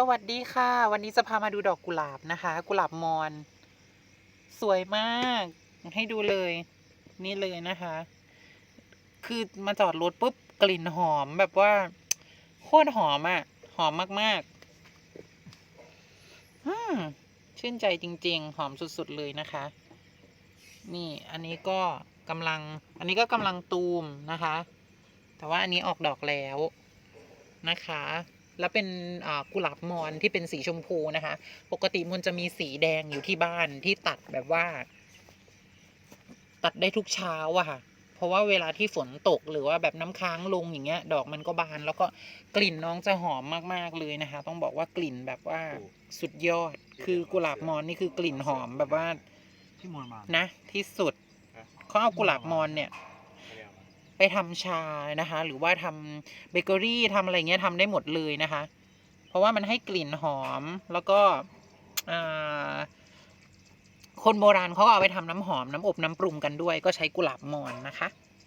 สวัสดีค่ะ วันนี้จะพามาดูดอกกุหลาบนะคะ กุหลาบมอน สวยมากให้ดูเลย นี่เลยนะคะ คือมาจอดรถปุ๊บกลิ่นหอมแบบว่า โคตรหอมอะ่ะ หอมมากๆอืมชื่นใจจริง ๆ หอมสุด ๆ เลยนะคะ นี่อันนี้ก็กำลัง อันนี้ก็กำลังตูมนะคะ แต่ว่าอันนี้ออกดอกแล้วนะคะ แล้วเป็นอ่ากุหลาบมอนที่เป็นสีชมพูนะคะ ปกติมันจะมีสีแดงอยู่ที่บ้านที่ตัดแบบว่า ตัดได้ทุกเช้าอะค่ะ เพราะว่าเวลาที่ฝนตกหรือว่าแบบน้ำค้างลงอย่างเงี้ย ดอกมันก็บาน แล้วก็กลิ่นน้องจะหอมมากๆเลยนะคะ ต้องบอกว่ากลิ่นแบบว่าสุดยอด คือกุหลาบมอนนี่คือกลิ่นหอมแบบว่าที่มวลมานะที่สุดเขาเอากุหลาบมอนเนี่ย ไปทำมาไปทำชานะคะ หรือว่าทำเบเกอรี่ทำอะไรเงี้ยทำได้หมดเลยนะคะ เพราะว่ามันให้กลิ่นหอมแล้วก็คนโบราณเขาก็เอาไปทำน้ำหอมน้ำอบน้ำปรุงกันด้วย ก็ใช้กุหลาบมอนนะคะ